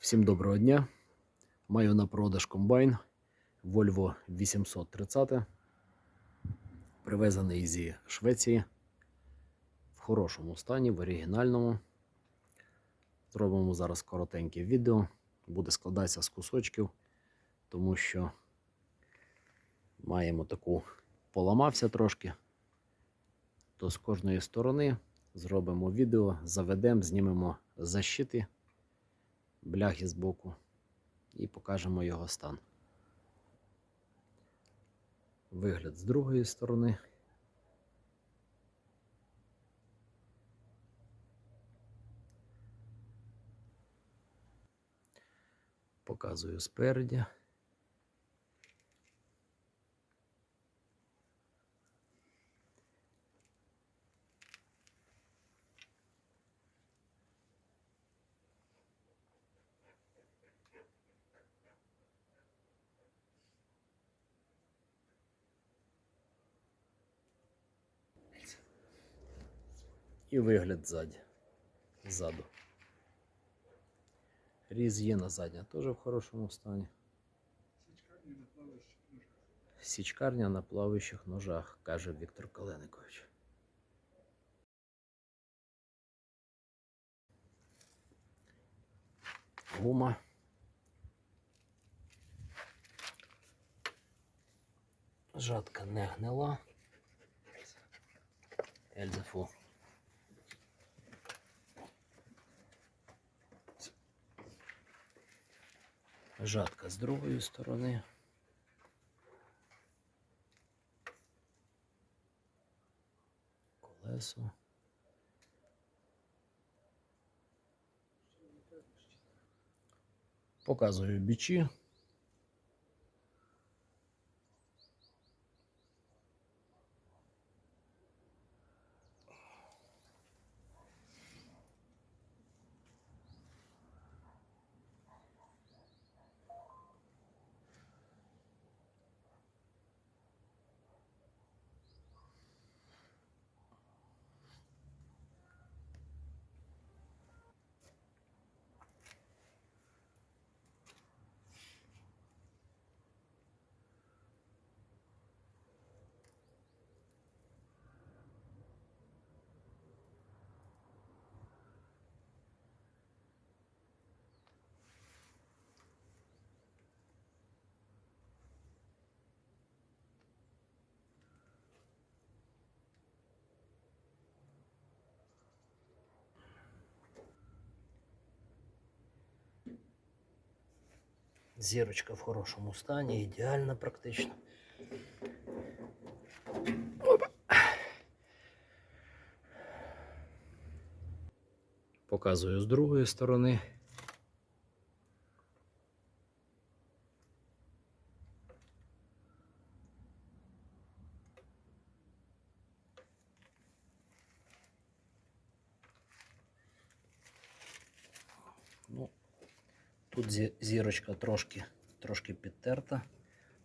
Всім доброго дня. Маю на продаж комбайн Volvo 830. Привезений зі Швеції. В хорошому стані, в оригінальному. Зробимо зараз коротеньке відео. Буде складатися з кусочків, тому що маємо таку поламався трошки. То з кожної сторони зробимо відео, заведемо, знімемо защити бляхи з боку і покажемо його стан. Вигляд з другої сторони. Показую спереді. І вигляд ззаді. Ззаду. Різ є на задня, теж в хорошому стані. Січкарня на плаваючих ножах, каже Віктор Каленикович. Гума. Жатка не гнила. Ельзефу. Жатка з другої сторони. Колесо. Показую бічі. Зірочка в хорошому стані, ідеальна практично. Опа. Показую з другої сторони. Тут зірочка трошки, трошки підтерта,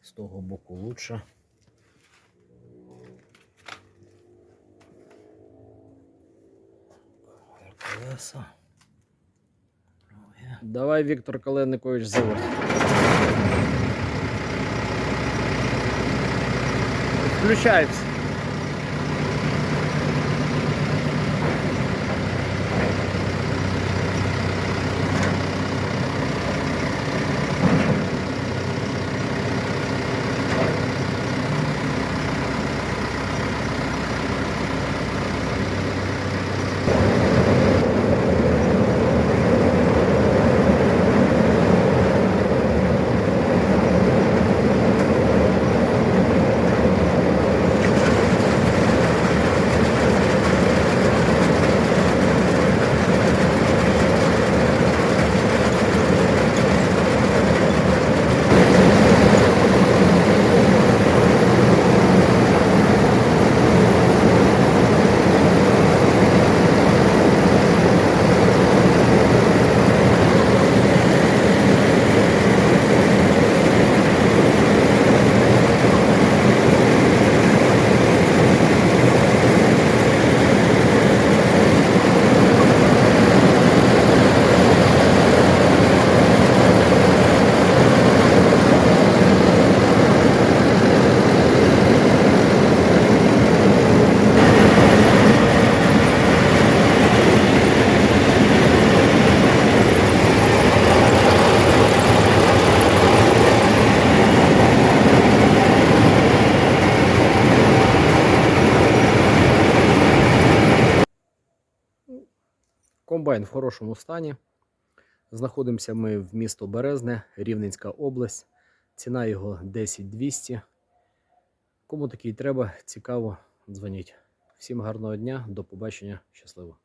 з того боку лучше. Колеса. Давай, Віктор Каленикович, заводь. Включається. Комбайн в хорошому стані. Знаходимося ми в місто Березне, Рівненська область. Ціна його 10 200. Кому такий треба, цікаво, дзвоніть. Всім гарного дня, до побачення, щасливо.